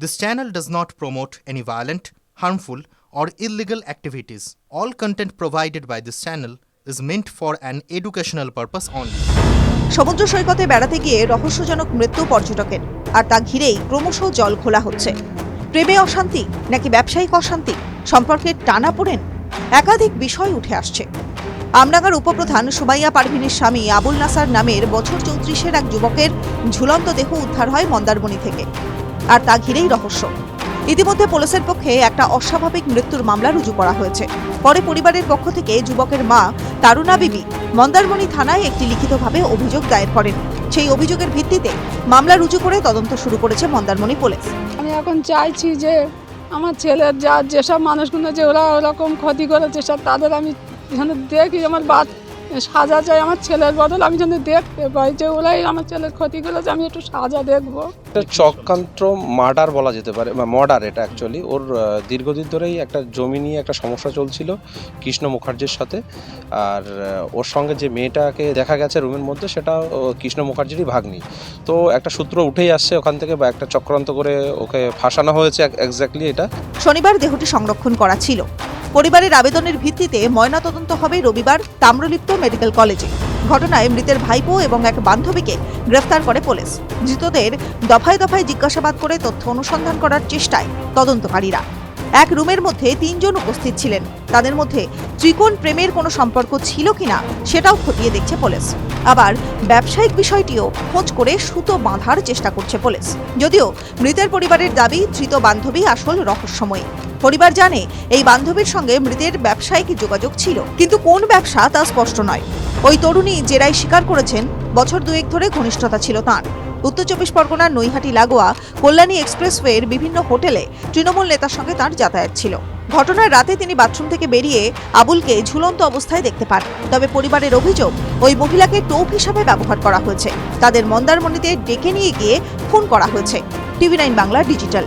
This channel does not promote any violent, harmful, or illegal activities. All content provided by this channel is meant for an educational purpose only. সমুদ্র সৈকতে বেড়াতে গিয়ে রহস্যজনক মৃত্যু পর্যটকের আর তা ঘিরেই ক্রমশ জল খোলা হচ্ছে প্রেমে অশান্তি নাকি ব্যবসায়িক অশান্তি সম্পর্কে টানা পড়েন একাধিক বিষয় উঠে আসছে আমডাঙ্গার উপপ্রধান সুমাইয়া পারভিনের স্বামী আবুল নাসার নামের বছর চৌত্রিশের এক যুবকের ঝুলন্ত দেহ উদ্ধার হয় মন্দারমণি থেকে আর তা ঘিরেই রহস্য। ইতিমধ্যে পুলিশের পক্ষে একটা অস্বাভাবিক মৃত্যুর মামলা রুজু করা হয়েছে। পরে পরিবারের পক্ষ থেকে যুবকের মা তারুণা বিবি মন্দারমণি থানায় একটি লিখিতভাবে অভিযোগ দায়ের করেন। সেই অভিযোগের ভিত্তিতে মামলা রুজু করে তদন্ত শুরু করেছে মন্দারমণি পুলিশ। আমি এখন চাইছি যে আমার ছেলের যা যেসব মানুষগুলো যে ওরা ওরকম ক্ষতি করেছে, সব তাদের আমি দেখি, আমার বাদ সাজা যায় আমার ছেলের বদল আমি যেন দেখতে পাই যে ওলাই আমার ছেলের ক্ষতি করেছে আমি একটু সাজা দেখব। এটা চক্রান্ত মার্ডার বলা যেতে পারে বা মর্ডার এটা অ্যাকচুয়ালি ওর দীর্ঘদিন ধরেই একটা জমি নিয়ে একটা সমস্যা চলছিল কৃষ্ণ মুখার্জির সাথে। আর ওর সঙ্গে যে মেয়েটাকে দেখা গেছে রুমের মধ্যে সেটা ও কৃষ্ণ মুখার্জিরই ভাগ্নি। তো একটা সূত্র উঠেই আসছে ওখান থেকে বা একটা চক্রান্ত করে ওকে ফাঁসানো হয়েছে এক্স্যাক্টলি এটা। শনিবার দেহটি সংরক্ষণ করা ছিল। পরিবারের আবেদনের ভিত্তিতে ময়নাতদন্ত হবে রবিবার তাম্রলিপ্ত মেডিকেল কলেজে। ঘটনায় মৃতের ভাইপো এবং এক বান্ধবীকে গ্রেফতার করে পুলিশ। ধৃতদের দফায় দফায় জিজ্ঞাসাবাদ করে তথ্য অনুসন্ধান করার চেষ্টায় তদন্তকারীরা। এক রুমের মধ্যে তিনজন উপস্থিত ছিলেন। তাদের মধ্যে ত্রিকোণ প্রেমের কোনো সম্পর্ক ছিল কিনা সেটাও খতিয়ে দেখছে পুলিশ। আবার ব্যবসায়িক বিষয়টিও খোঁজ করে সুতো বাঁধার চেষ্টা করছে পুলিশ। যদিও মৃতের পরিবারের দাবি, ধৃত বান্ধবী আসল রহস্যময়ী। পরিবার জানে এই বান্ধবীর সঙ্গে মৃতের ব্যবসায়িক যোগাযোগ ছিল। কিন্তু কোন ব্যবসা তা স্পষ্ট নয়। ওই তরুণী জেরায় স্বীকার করেছেন, বছর দুয়েক ধরে ঘনিষ্ঠতা ছিল তাঁর। উত্তর চব্বিশ পরগনার নৈহাটি লাগোয়া কল্যাণী এক্সপ্রেসওয়ের বিভিন্ন হোটেলে তৃণমূল নেতার সঙ্গে তাঁর যাতায়াত ছিল। ঘটনার রাতে তিনি বাথরুম থেকে বেরিয়ে আবুলকে ঝুলন্ত অবস্থায় দেখতে পান। তবে পরিবারের অভিযোগ, ওই মহিলাকে টোপ হিসাবে ব্যবহার করা হয়েছে। তাদের মন্দারমণিতে ডেকে নিয়ে গিয়ে খুন করা হয়েছে। TV nine Bangla digital.